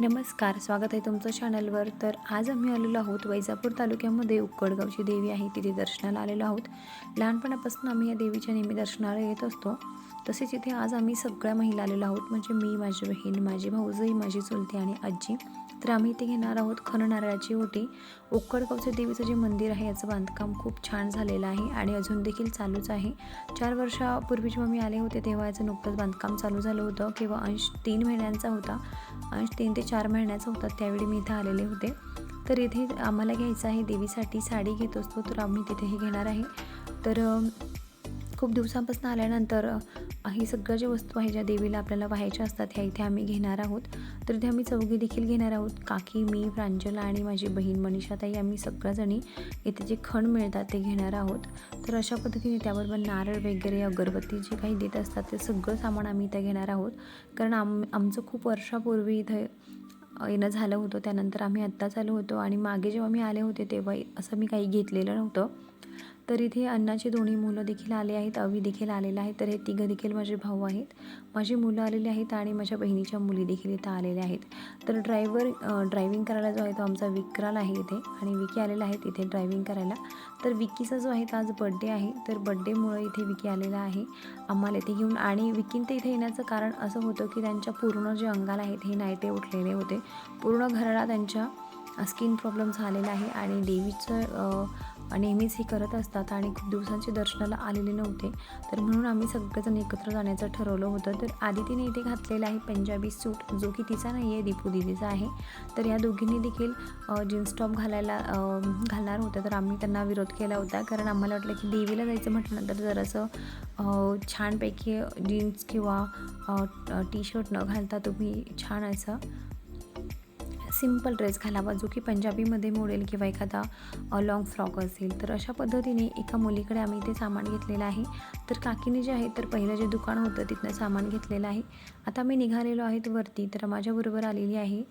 नमस्कार स्वागत आहे तुमचं चॅनलवर तर आज आम्ही आलेलो आहोत वैजापूर तालुक्यामध्ये उक्कडगावची देवी आहे. तिथे दर्शनाला आलेलो आहोत. लहानपणापासून आम्ही या देवीच्या नेहमी दर्शनाला येत असतो. तसेच इथे आज आम्ही सगळ्या महिला आलेलो आहोत. म्हणजे मी माझी बहीण माझी भाऊजई माझी चुलती आणि आजी. तर आम्ही इथे घेणार आहोत खण नारळाची ओटी. उक्कडगावचं देवीचं जे मंदिर आहे याचं बांधकाम खूप छान झालेलं आहे आणि अजून देखील चालूच आहे. चार वर्षापूर्वी जेव्हा मी आले होते तेव्हा याचं नुकतंच बांधकाम चालू झालं होतं. किंवा अंश तीन महिन्यांचा होता. अंश तीन ते चार महिन्याचा होता त्यावेळी मी इथं आलेले होते. तर इथे आम्हाला घ्यायचं आहे देवीसाठी साडी घेत असतो तर आम्ही तिथेही घेणार आहे. तर खूप दिवसापासून आल्यानंतर ही सगळ्या ज्या वस्तू आहे ज्या देवीला आपल्याला व्हायच्या असतात ह्या इथे आम्ही घेणार आहोत. तर इथे आम्ही चौघी देखील घेणार आहोत. काकी मी प्रांजला आणि माझी बहीण मनीषाताई आम्ही सगळ्याजणी इथे जे खण मिळतात ते घेणार आहोत. तर अशा पद्धतीने त्याबरोबर नारळ वगैरे अगरबत्ती जे काही देत असतात ते सगळं सामान आम्ही इथं घेणार आहोत. कारण आम आमचं खूप वर्षापूर्वी इथे येणं झालं होतं. त्यानंतर आम्ही आत्ताच आलो होतो आणि मागे जेव्हा मी आले होते तेव्हा असं मी काही घेतलेलं नव्हतं. तर इथे अण्णाची दोन्ही मुलं देखील आले आहेत अवी देखील आलेला आहे. तर हे तिघं देखील माझे भाऊ आहेत. माझी मुलं आलेली आहेत आणि माझ्या बहिणीच्या मुली देखील इथं आलेल्या आहेत. तर ड्रायव्हर ड्रायव्हिंग करायला जो आहे तो आमचा विक्राल आहे इथे आणि विकी आलेला आहे इथे ड्रायव्हिंग करायला. तर विकीचा जो आहे तो आज बड्डे आहे. तर बड्डेमुळं इथे विकी आलेला आहे. आम्हाला इथे घेऊन आणि विकीन ते इथे येण्याचं कारण असं होतं की त्यांच्या पूर्ण जे अंगाला आहेत हे नायटे उठलेले होते. पूर्ण घराला त्यांच्या स्किन प्रॉब्लेम झालेला आहे आणि देवीचं नेहमीच हे करत असतात आणि खूप दिवसांचे दर्शनाला आलेले नव्हते. तर म्हणून आम्ही सगळेजण एकत्र जाण्याचं ठरवलं होतं. तर आदितीने इथे घातलेला आहे पंजाबी सूट जो की तिचा नाही आहे दीपू दिदीचा आहे. तर या दोघींनी देखील जीन्स टॉप घालायला घालणार होतं. तर आम्ही त्यांना विरोध केला होता. कारण आम्हाला वाटलं की देवीला जायचं म्हटल्यानंतर जरासं छानपैकी जीन्स किंवा टी शर्ट न घालता तुम्ही छान असं सिंपल ड्रेस घालावा जो की पंजाबीमध्ये मोडेल किंवा एखादा लॉंग फ्रॉक असेल. तर अशा पद्धतीने एका मुलीकडे आम्ही इथे सामान घेतलेलं आहे. तर काकीने जे आहे तर पहिलं जे दुकान होतं तिथनं सामान घेतलेलं आहे. आता मी निघालेलो आहेत वरती तर माझ्याबरोबर आलेली आहे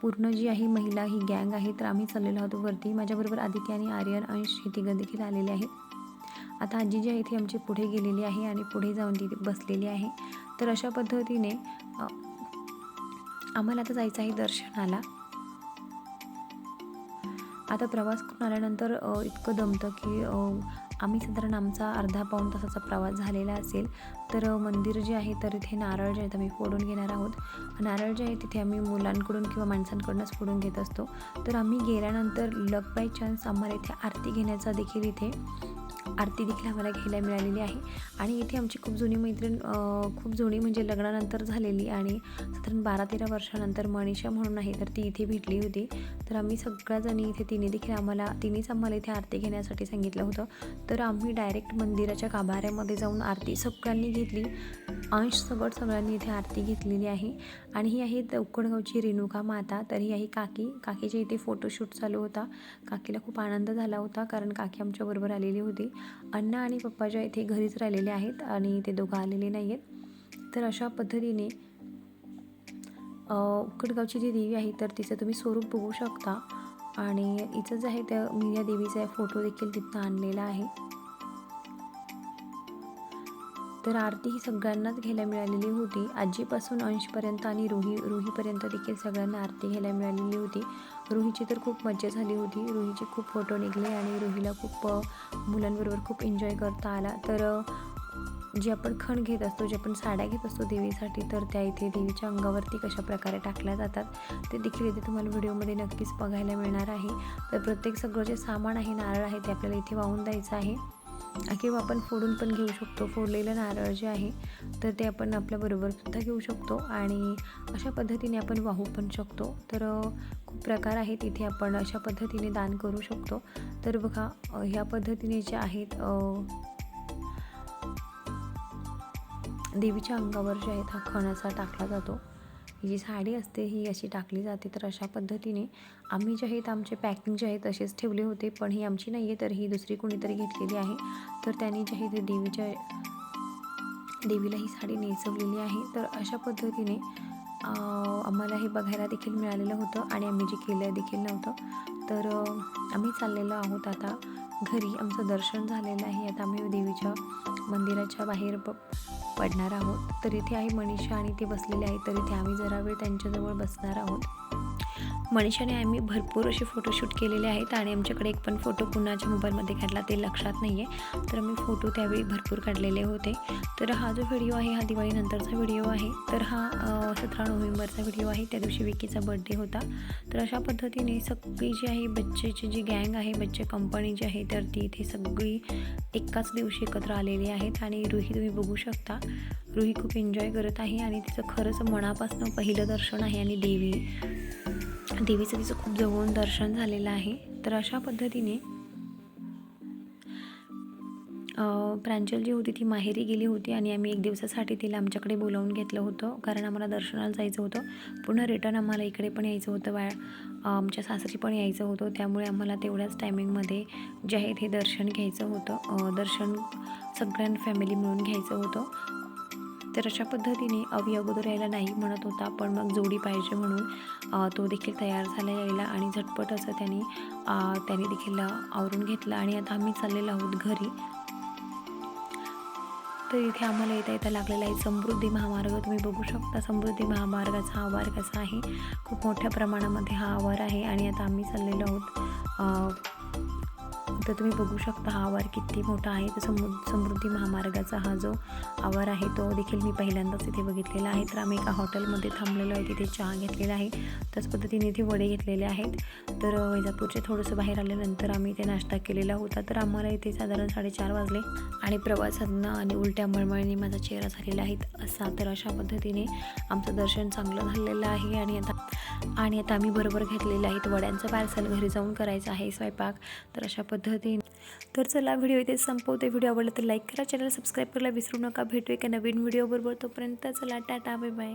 पूर्ण जी आहे महिला ही गँग आहे तर आम्ही चाललेलो आहोत वरती. माझ्याबरोबर आदित्य आणि आर्यन अंश हे तिघं देखील आलेले आहेत आता आजी जी आहे ती आमची पुढे गेलेली आहे आणि पुढे जाऊन ती बसलेली आहे. तर अशा पद्धतीने आम्हाला आता जायचं आहे दर्शनाला. आता प्रवास करून आल्यानंतर इतकं दमतं की आम्ही साधारण आमचा अर्धा पाऊण तासाचा प्रवास झालेला असेल. तर मंदिर जे आहे तर इथे नारळ जे आहेत आम्ही फोडून घेणार आहोत. नारळ जे आहे तिथे आम्ही मुलांकडून किंवा माणसांकडूनच फोडून घेत असतो. तर आम्ही गेल्यानंतर लक बाय चान्स आम्हाला इथे आरती घेण्याचा देखील इथे आरती देखील आम्हाला घ्यायला मिळालेली आहे. आणि इथे आमची खूप जुनी मैत्रीण खूप जुनी म्हणजे लग्नानंतर झालेली आणि साधारण बारा तेरा वर्षानंतर मनीषा म्हणून आहे तर ती इथे भेटली होती. तर आम्ही सगळ्याजणी इथे तिने देखील आम्हाला तिनेच आम्हाला इथे आरती घेण्यासाठी सांगितलं होतं. तर आम्ही डायरेक्ट मंदिराच्या गाभाऱ्यामध्ये जाऊन आरती सगळ्यांनी घेतली. अंश सगळं सगळ्यांनी इथे आरती घेतलेली आहे. आणि ही आहे उकडगावची रेणुका माता तर ही आहे काकी. काकीच्या इथे फोटोशूट चालू होता. काकीला खूप आनंद झाला होता कारण काकी आमच्याबरोबर आलेली होती. अण्णा आणि पप्पा ज्या इथे घरीच राहिलेले आहेत आणि ते दोघं आलेले नाही आहेत तर अशा पद्धतीने उकडगावची जी देवी आहे तर तिचं तुम्ही स्वरूप बघू शकता. आणि इथं जे आहे त्या मी या देवीचा फोटो देखील तिथं आणलेला आहे. तर आरती ही सगळ्यांनाच घ्यायला मिळालेली होती. आजीपासून अंशपर्यंत आणि रुही रुहीपर्यंत देखील सगळ्यांना आरती घ्यायला मिळालेली होती. रोहीची तर खूप मजा झाली होती. रोहीचे खूप फोटो निघले आणि रुहीला खूप मुलांबरोबर खूप एन्जॉय करता आला. तर जे आपण खण घेत असतो जे आपण साड्या घेत असतो देवीसाठी तर त्या इथे देवीच्या अंगावरती कशा प्रकारे टाकल्या जातात ते देखील इथे तुम्हाला व्हिडिओमध्ये नक्कीच बघायला मिळणार आहे. तर प्रत्येक सगळं जे सामान आहे नारळ आहे ते आपल्याला इथे वाहून द्यायचं आहे. किंवा आपण फोडून पण घेऊ शकतो. फोडलेलं नारळ जे आहे तर ते आपण आपल्याबरोबर सुद्धा घेऊ शकतो. आणि अशा पद्धतीने आपण वाहू पण शकतो. तर खूप प्रकार आहेत. इथे आपण अशा पद्धतीने दान करू शकतो. तर बघा ह्या पद्धतीने जे आहेत देवीच्या अंगावर जे आहेत हा खणाचा टाकला जातो. ही जी साडी असते ही अशी टाकली जाते. तर अशा पद्धतीने आम्ही जे आहेत आमचे पॅकिंग जे आहे तसेच ठेवले होते. पण ही आमची नाही आहे तर ही दुसरी कोणीतरी घेतलेली आहे. तर त्यांनी जे आहे ते देवीच्या देवीला ही साडी नेसवलेली आहे. तर अशा पद्धतीने आम्हाला हे बघायला देखील मिळालेलं होतं आणि आम्ही जे केलं देखील नव्हतं. तर आम्ही चाललेलो आहोत आता. घरी आमचं दर्शन झालेलं आहे. आता आम्ही देवीच्या मंदिराच्या बाहेर ब पडणार आहोत. तर इथे आहे मनीषा आणि ते बसलेले आहेत. तर इथे आम्ही जरा वेळ त्यांच्याजवळ बसणार आहोत. मनीषाने आम्ही भरपूर असे फोटोशूट केलेले आहेत आणि आमच्याकडे एक पण फोटो कुणाच्या मोबाईलमध्ये काढला ते लक्षात नाही आहे तर आम्ही फोटो त्यावेळी भरपूर काढलेले होते. तर हा जो व्हिडिओ आहे हा दिवाळीनंतरचा व्हिडिओ आहे. तर हा सतरा नोव्हेंबरचा व्हिडिओ आहे. त्या दिवशी विकीचा बड्डे होता. तर अशा पद्धतीने सगळी जी आहे बच्चेची जी गँग आहे बच्चे कंपनी जी आहे तर ती इथे सगळी एकाच दिवशी एकत्र आलेली आहेत. आणि रुही तुम्ही बघू शकता. रुही खूप एन्जॉय करत आहे आणि तिचं खरंच मनापासून पहिलं दर्शन आहे आणि देवी. देवीचं तिचं खूप जवळून दर्शन झालेलं आहे. तर अशा पद्धतीने अं, प्रांजल जी होती ती माहेरी गेली होती आणि आम्ही एक दिवसासाठी तिला आमच्याकडे बोलावून घेतलं होतं. कारण आम्हाला दर्शनाला जायचं होतं. पुन्हा रिटर्न आम्हाला इकडे पण यायचं होतं. वा आमच्या सासरी पण यायचं होतं. त्यामुळे आम्हाला तेवढ्याच टायमिंगमध्ये जे आहे ते दर्शन घ्यायचं होतं. दर्शन सगळ्यां फॅमिली मिळून घ्यायचं होतं. तर अशा पद्धतीने अवी अगोदर यायला नाही म्हणत होता पण मग जोडी पाहिजे म्हणून तो देखील तयार झाला यायला आणि झटपट असं त्याने त्याने देखील आवरून घेतलं आणि आता आम्ही चाललेलो आहोत घरी. तर इथे आम्हाला येता येता लागलेला आहे समृद्धी महामार्ग. तुम्ही बघू शकता समृद्धी महामार्गाचा आवार कसा आहे. खूप मोठ्या प्रमाणामध्ये हा आवार आहे आणि आता आम्ही चाललेलो आहोत तर तुम्ही बघू शकता हा आवार किती मोठा आहे. तर समृ समृद्धी महामार्गाचा हा जो आवार आहे तो देखील मी पहिल्यांदाच इथे बघितलेला आहे. तर आम्ही एका हॉटेलमध्ये थांबलेलो आहे तिथे चहा घेतलेला आहे. त्याच पद्धतीने इथे वडे घेतलेले आहेत. तर वैजापूरचे थोडंसं बाहेर आल्यानंतर आम्ही इथे नाश्ता केलेला होता. तर आम्हाला इथे साधारण साडेचार वाजले आणि प्रवासांना आणि उलट्या मळमळीने माझा चेहरा झालेला आहे. असा तर अशा पद्धतीने आमचं दर्शन चांगलं झालेलं आहे आणि आता आणि आता आम्ही बरोबर घेतलेलं आहे. वड्यांचं पार्सल घरी जाऊन करायचं आहे स्वयंपाक. तर अशा पद्धतीने तर चला व्हिडिओ इथे संपवते. व्हिडिओ आवडला तर लाईक करा. चॅनल सबस्क्राईब करायला विसरू नका. भेटू एका नवीन व्हिडिओबरोबर तोपर्यंत चला टाटा. Bye bye